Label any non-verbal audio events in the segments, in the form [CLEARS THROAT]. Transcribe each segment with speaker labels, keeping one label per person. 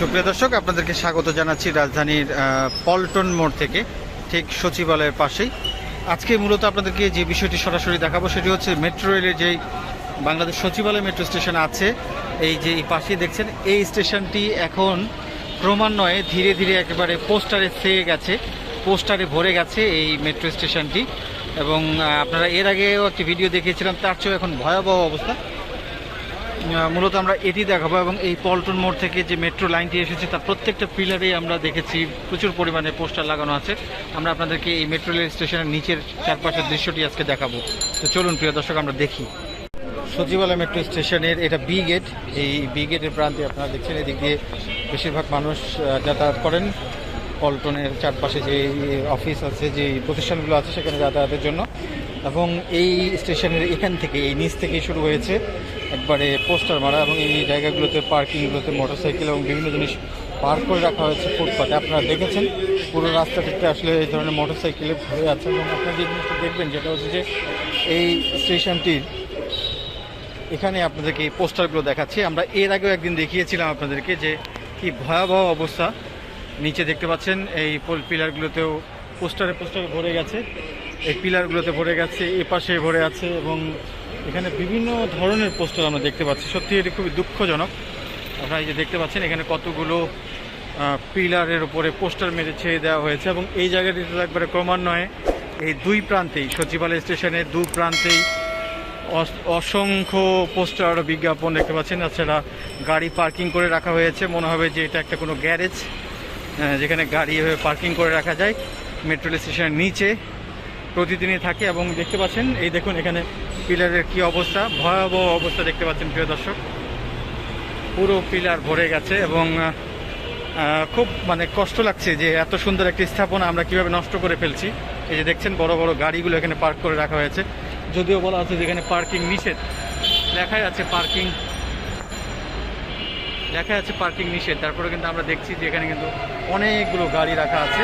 Speaker 1: সুপ্রিয় দর্শক, আপনাদেরকে স্বাগত জানাচ্ছি রাজধানীর পল্টন মোড় থেকে, ঠিক সচিবালয়ের পাশেই। আজকে মূলত আপনাদেরকে যে বিষয়টি সরাসরি দেখাবো সেটি হচ্ছে মেট্রো রেলের যেই বাংলাদেশ সচিবালয় মেট্রো স্টেশন আছে, এই যে এই পাশেই দেখছেন, এই স্টেশনটি এখন ক্রমান্বয়ে ধীরে ধীরে একেবারে পোস্টারে ছেয়ে গেছে, পোস্টারে ভরে গেছে এই মেট্রো স্টেশনটি। এবং আপনারা এর আগেও একটি ভিডিও দেখিয়েছিলাম, তার চেয়েও এখন ভয়াবহ অবস্থা। মূলত আমরা এটি দেখাবো এবং এই পল্টন মোড় থেকে যে মেট্রো লাইনটি এসেছে, তার প্রত্যেকটা পিলারেই আমরা দেখেছি প্রচুর পরিমাণে পোস্টার লাগানো আছে। আমরা আপনাদেরকে এই মেট্রো রেল স্টেশনের নিচের চারপাশের দৃশ্যটি আজকে দেখাবো। তো চলুন, প্রিয় দর্শক, আমরা দেখি। সচিবালয় মেট্রো স্টেশনের এটা বি গেট। এই বি গেটের প্রান্তে আপনারা দেখছেন, এদিক দিয়ে বেশিরভাগ মানুষ যাতায়াত করেন। পল্টনের চারপাশে যে অফিস আছে, যে প্রতিষ্ঠানগুলো আছে, সেখানে যাতায়াতের জন্য। এবং এই স্টেশনের এখান থেকে, এই নিচ থেকেই শুরু হয়েছে। একবারে পোস্টার মারা এবং এই জায়গাগুলোতে পার্কিংগুলোতে মোটরসাইকেল এবং বিভিন্ন জিনিস পার্ক করে রাখা হয়েছে ফুটপাতে। আপনারা দেখেছেন, পুরো রাস্তাটিতে আসলে এই ধরনের মোটরসাইকেলে ভরে আছে এবং আপনারা যে জিনিসটা দেখবেন যেটা হচ্ছে যে এই স্টেশনটির এখানে আপনাদেরকে এই পোস্টারগুলো দেখাচ্ছি। আমরা এর আগেও একদিন দেখিয়েছিলাম আপনাদেরকে যে কি ভয়াবহ অবস্থা। নিচে দেখতে পাচ্ছেন, এই পোল পিলারগুলোতেও পোস্টারে পোস্টারে ভরে গেছে। এই পিলারগুলোতে ভরে গেছে এ পাশে ভরে আছে এবং এখানে বিভিন্ন ধরনের পোস্টার আমরা দেখতে পাচ্ছি। সত্যি এটি খুবই দুঃখজনক। আপনারা এই যে দেখতে পাচ্ছেন, এখানে কতগুলো পিলারের উপরে পোস্টার মেরে ছেড়ে দেওয়া হয়েছে এবং এই জায়গাটিতে একবারে ক্রমান্বয়ে এই দুই প্রান্তেই, সচিবালয় স্টেশনের দু প্রান্তেই অস- অসংখ্য পোস্টার বিজ্ঞাপন দেখতে পাচ্ছেন। তাছাড়া গাড়ি পার্কিং করে রাখা হয়েছে। মনে হবে যে এটা একটা কোনো গ্যারেজ যেখানে গাড়ি এভাবে পার্কিং করে রাখা যায়। মেট্রো স্টেশনের নিচে প্রতিদিনই থাকে এবং দেখতে পাচ্ছেন, এই দেখুন এখানে পিলারের কি অবস্থা? ভয়াবহ অবস্থা দেখতে পাচ্ছেন প্রিয় দর্শক। পুরো পিলার ভরে গেছে এবং খুব মানে কষ্ট লাগছে যে এত সুন্দর একটি স্থাপনা আমরা কীভাবে নষ্ট করে ফেলছি। এই যে দেখছেন, বড় বড় গাড়িগুলো এখানে পার্ক করে রাখা হয়েছে। যদিও বলা আছে যে এখানে পার্কিং নিষেধ। লেখাই আছে পার্কিং। লেখা আছে পার্কিং নিষেধ। তারপরে কিন্তু আমরা দেখছি যে এখানে কিন্তু অনেকগুলো গাড়ি রাখা আছে।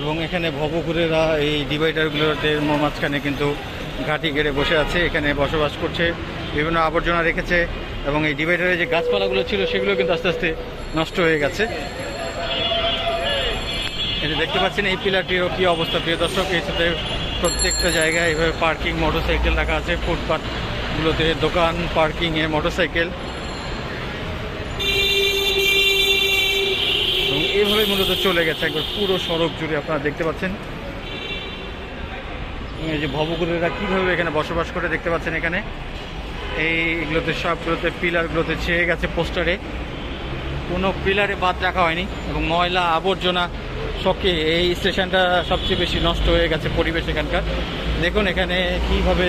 Speaker 1: এবং এখানে ভবঘুরেরা এই ডিভাইডারগুলোতে মাঝখানে কিন্তু ঘাঁটি গেড়ে বসে আছে, এখানে বসবাস করছে, বিভিন্ন আবর্জনা রেখেছে এবং এই ডিভাইডারে যে গাছপালাগুলো ছিল সেগুলো কিন্তু আস্তে আস্তে নষ্ট হয়ে গেছে। এটা দেখতে পাচ্ছেন, এই পিলারটিরও কী অবস্থা? প্রিয় দর্শক এই সাথে প্রত্যেকটা জায়গায় এভাবে পার্কিং, মোটরসাইকেল রাখা আছে। ফুটপাথগুলোতে দোকান, পার্কিংয়ে মোটরসাইকেল। এবং এইভাবে মূলত চলে গেছে। একবার পুরো সড়ক জুড়ে আপনারা দেখতে পাচ্ছেন। এই যে ভবগুলোরা কীভাবে এখানে বসবাস করে দেখতে পাচ্ছেন এখানে। এইগুলোতে সবগুলোতে পিলারগুলোতে ছেয়ে গেছে পোস্টারে। কোনো পিলারে বাদ রাখা হয়নি এবং ময়লা আবর্জনা শখে এই স্টেশনটা সবচেয়ে বেশি নষ্ট হয়ে গেছে পরিবেশ এখানকার। দেখুন এখানে কীভাবে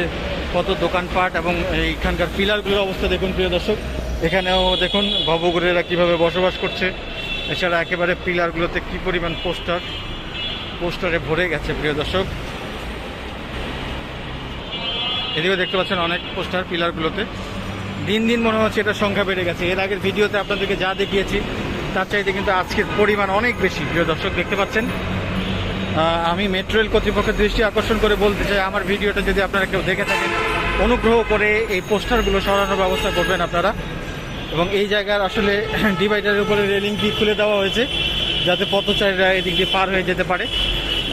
Speaker 1: কত দোকানপাট এবং এইখানকার পিলারগুলোর অবস্থা দেখুন প্রিয় দর্শক। এখানেও দেখুন ভবগুরেরা কীভাবে বসবাস করছে। এছাড়া একেবারে পিলারগুলোতে কী পরিমাণ পোস্টার? পোস্টারে ভরে গেছে, প্রিয় দর্শক। এদিকেও দেখতে পাচ্ছেন অনেক পোস্টার পিলারগুলোতে। দিন দিন মনে হচ্ছে এটার সংখ্যা বেড়ে গেছে। এর আগের ভিডিওতে আপনাদেরকে যা দেখিয়েছি, তার চাইতে কিন্তু আজকের পরিমাণ অনেক বেশি, প্রিয় দর্শক, দেখতে পাচ্ছেন? আমি মেট্রো রেল কর্তৃপক্ষের দৃষ্টি আকর্ষণ করে বলতে চাই, আমার ভিডিওটা যদি আপনারা কেউ দেখে থাকেন, অনুগ্রহ করে এই পোস্টারগুলো সরানোর ব্যবস্থা করবেন আপনারা। এবং এই জায়গার আসলে [CLEARS THROAT] ডিভাইডারের উপরে রেলিংটি খুলে দেওয়া হয়েছে, যাতে পথচারীরা এদিক দিয়ে পার হয়ে যেতে পারে।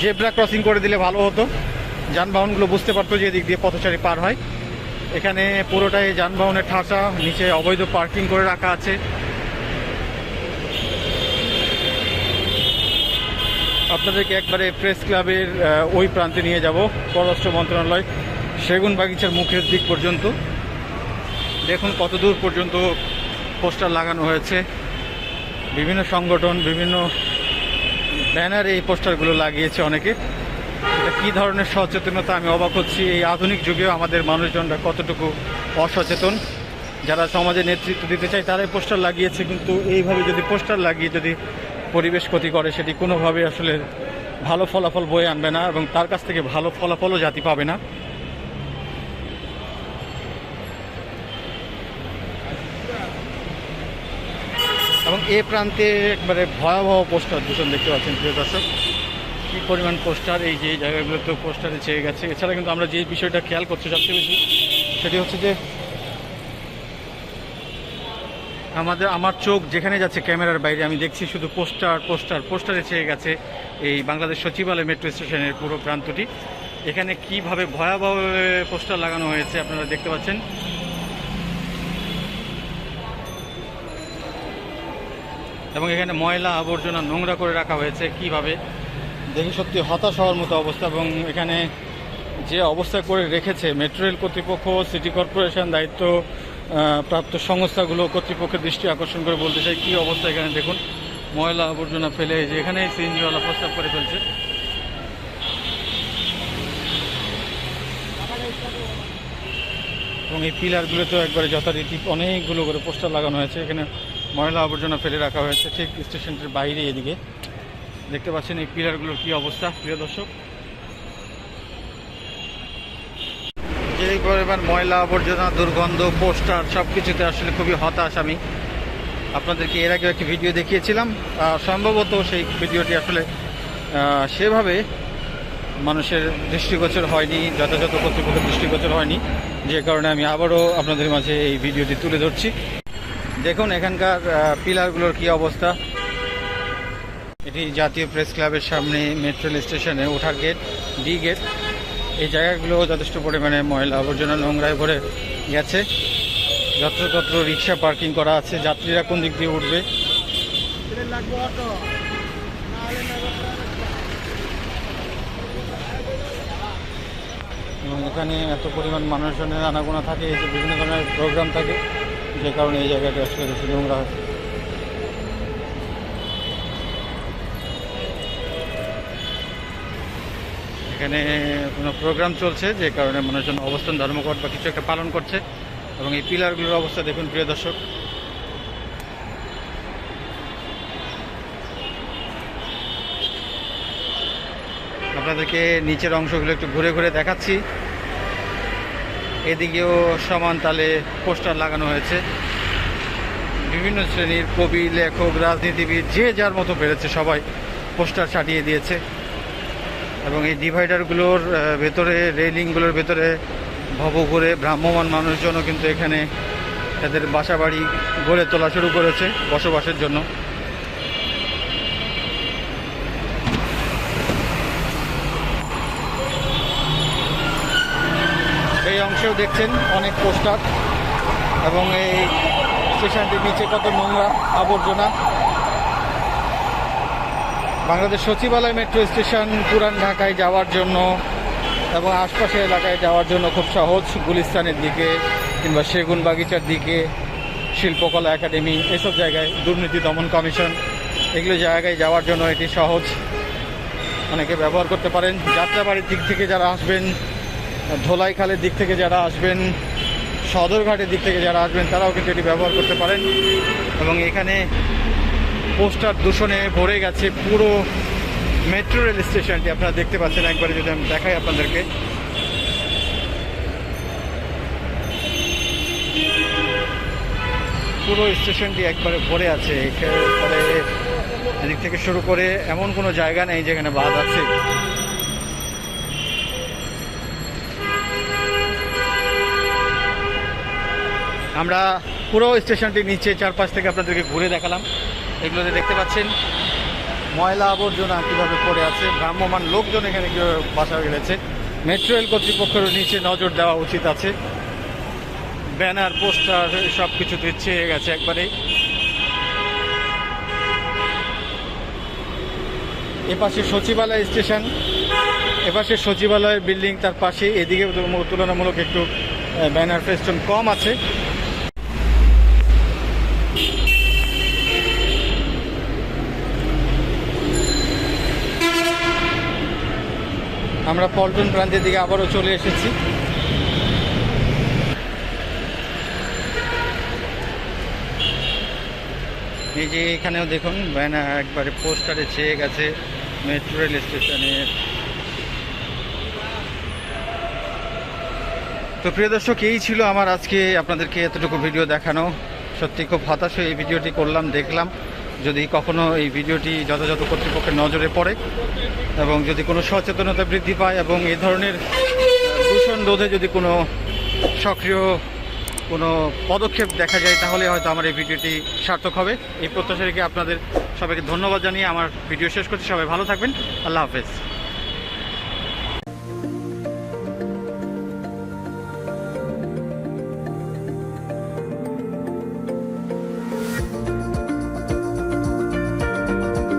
Speaker 1: জেব্রা ক্রসিং করে দিলে ভালো হতো। যানবাহনগুলো বুঝতে পারতো যে এদিক দিয়ে পথচারী পার হয়। এখানে পুরোটাই যানবাহনের ঠাসা, নিচে অবৈধ পার্কিং করে রাখা আছে। আপনাদেরকে একবারে প্রেস ক্লাবের ওই প্রান্তে নিয়ে যাব, পররাষ্ট্র মন্ত্রণালয় সেগুন বাগিচার মুখের দিক পর্যন্ত। দেখুন কত দূর পর্যন্ত পোস্টার লাগানো হয়েছে। বিভিন্ন সংগঠন, বিভিন্ন ব্যানারে এই পোস্টারগুলো লাগিয়েছে অনেকে। এটা কী ধরনের সচেতনতা আমি অবাক হচ্ছি। এই আধুনিক যুগেও আমাদের মানুষজনরা কতটুকু অসচেতন? যারা সমাজে নেতৃত্ব দিতে চায়, তারাই পোস্টার লাগিয়েছে। কিন্তু এইভাবে যদি পোস্টার লাগিয়ে যদি পরিবেশ ক্ষতি করে, সেটি কোনোভাবে আসলে ভালো ফলাফল বয়ে আনবে না এবং তার কাছ থেকে ভালো ফলাফলও জাতি পাবে না। এ প্রান্তে একবারে ভয়াবহ পোস্টার দূষণ দেখতে পাচ্ছেন, প্রিয় দর্শক। কী পরিমাণ পোস্টার, এই যে জায়গাগুলোতে পোস্টারে ছেয়ে গেছে। এছাড়া কিন্তু আমরা যে বিষয়টা খেয়াল করছি সবচেয়ে বেশি, সেটি হচ্ছে যে আমাদের, আমার চোখ যেখানে যাচ্ছে ক্যামেরার বাইরে, আমি দেখছি শুধু পোস্টার পোস্টার, পোস্টারে ছেয়ে গেছে এই বাংলাদেশ সচিবালয় মেট্রো স্টেশনের পুরো প্রান্তটি। এখানে কীভাবে ভয়াবহ পোস্টার লাগানো হয়েছে আপনারা দেখতে পাচ্ছেন। এবং এখানে ময়লা আবর্জনা নোংরা করে রাখা হয়েছে কীভাবে? দেখে সত্যি হতাশ হওয়ার মতো অবস্থা এবং এখানে যে অবস্থা করে রেখেছে মেট্রো রেল কর্তৃপক্ষ, সিটি কর্পোরেশন, দায়িত্ব প্রাপ্ত সংস্থাগুলো কর্তৃপক্ষের দৃষ্টি আকর্ষণ করে বলতে চাই, কী অবস্থা এখানে দেখুন। ময়লা আবর্জনা ফেলে যে এখানেই সিএনজিওয়ালা প্রস্তাব করে ফেলছে। এবং এই পিলারগুলোতেও একবারে যথারীতি অনেকগুলো করে পোস্টার লাগানো হয়েছে। এখানে ময়লা আবর্জনা ফেলে রাখা হয়েছে ঠিক স্টেশনটির বাইরে এদিকে। দেখতে পাচ্ছেন এই পিলারগুলোর কি অবস্থা, প্রিয় দর্শক? যে পরিমাণ ময়লা আবর্জনা, দুর্গন্ধ, পোস্টার সব কিছুতে আসলে খুবই হতাশ আমি। আপনাদেরকে এর আগে একটি ভিডিও দেখিয়েছিলাম সম্ভবত সেই ভিডিওটি আসলে সেভাবে মানুষের দৃষ্টিগোচর হয়নি, যথাযথ কর্তৃপক্ষের দৃষ্টিগোচর হয়নি। যে কারণে আমি আবারও আপনাদের মাঝে এই ভিডিওটি তুলে ধরছি। দেখুন এখানকার পিলারগুলোর কি অবস্থা। এটি জাতীয় প্রেস ক্লাবের সামনে মেট্রো স্টেশনে ওঠার গেট ডি গেট এই জায়গাগুলো যথেষ্ট পরিমাণে ময়লা আবর্জনা নোংরায় ভরে গেছে। যত্রতত্র রিক্সা পার্কিং করা আছে। যাত্রীরা কোন দিক দিয়ে উঠবে? এবং এখানে এত পরিমাণ মানুষজনের আনাগোনা থাকে বিভিন্ন ধরনের প্রোগ্রাম থাকে। যে কারণে এই জায়গাটা আসলে বেশি নোংরা এখানে কোনো প্রোগ্রাম চলছে যে কারণে মানুষজন অবস্থান, ধর্মঘট বা কিছু একটা পালন করছে এবং এই পিলারগুলোর অবস্থা দেখুন, প্রিয় দর্শক। আপনাদেরকে নিচের অংশগুলো একটু ঘুরে ঘুরে দেখাচ্ছি। এদিকেও সমান তালে পোস্টার লাগানো হয়েছে। বিভিন্ন শ্রেণির কবি, লেখক, রাজনীতিবিদ, যে যার মতো পেরেছে সবাই পোস্টার ছাটিয়ে দিয়েছে। এবং এই ডিভাইডারগুলোর ভেতরে, রেলিংগুলোর ভেতরে ভব করে ভ্রাম্যমান মানুষজনও কিন্তু এখানে তাদের বাসা বাড়ি গড়ে তোলা শুরু করেছে বসবাসের জন্য। অংশেও দেখছেন অনেক পোস্টার। এবং এই স্টেশনটির নিচে কত নোংরা আবর্জনা। বাংলাদেশ সচিবালয় মেট্রো স্টেশন পুরান ঢাকায় যাওয়ার জন্য এবং আশপাশের এলাকায় যাওয়ার জন্য খুব সহজ গুলিস্তানের দিকে কিংবা সেগুন বাগিচার দিকে, শিল্পকলা একাডেমি, এসব জায়গায় দুর্নীতি দমন কমিশন, এগুলো জায়গায় যাওয়ার জন্য এটি সহজ। অনেকে ব্যবহার করতে পারেন। যাত্রাবাড়ির দিক থেকে যারা আসবেন ধোলাইখালের দিক থেকে যারা আসবেন, সদরঘাটের দিক থেকে যারা আসবেন, তারাও কিন্তু এটি ব্যবহার করতে পারেন। এবং এখানে পোস্টার দূষণে ভরে গেছে পুরো মেট্রো রেল স্টেশনটি। আপনারা দেখতে পাচ্ছেন, একবারে যদি আমি দেখাই আপনাদেরকে। পুরো স্টেশনটি একবারে ভরে আছে। এখানে এদিক থেকে শুরু করে এমন কোনো জায়গা নেই যেখানে বাদ আছে। আমরা পুরো স্টেশনটির নিচে চারপাশ থেকে আপনাদেরকে ঘুরে দেখালাম। এগুলোতে দেখতে পাচ্ছেন ময়লা আবর্জনা কীভাবে পড়ে আছে ভ্রাম্যমান লোকজন এখানে কীভাবে বাসা গেলেছে মেট্রো রেল কর্তৃপক্ষের নিচে নজর দেওয়া উচিত আছে। ব্যানার, পোস্টার, সব কিছু দিচ্ছে গেছে একবারেই। এপাশে সচিবালয় স্টেশন, এপাশে সচিবালয় বিল্ডিং তার পাশে এদিকে তুলনামূলক একটু ব্যানার ফেস্টন কম আছে। আমরা পল্টন প্রান্তের দিকে আবারও চলে এসেছি। এই যে এখানেও দেখুন, ব্যানার একবারে পোস্টারে ছেয়ে গেছে মেট্রো রেল স্টেশনের তো প্রিয় দর্শক, এই ছিল আমার আজকে আপনাদেরকে এতটুকু ভিডিও দেখানো। সত্যি খুব হতাশ হয়ে এই ভিডিওটি করলাম, দেখলাম। যদি কখনো এই ভিডিওটি যথাযথ কর্তৃপক্ষের নজরে পড়ে এবং যদি কোনো সচেতনতা বৃদ্ধি পায় এবং এই ধরনের দূষণ রোধে যদি কোনো সক্রিয় কোনো পদক্ষেপ দেখা যায়, তাহলে হয়তো আমার এই ভিডিওটি সার্থক হবে। এই প্রত্যাশা রেখে আপনাদের সবাইকে ধন্যবাদ জানিয়ে আমার ভিডিও শেষ করছি। সবাই ভালো থাকবেন। আল্লাহ হাফেজ।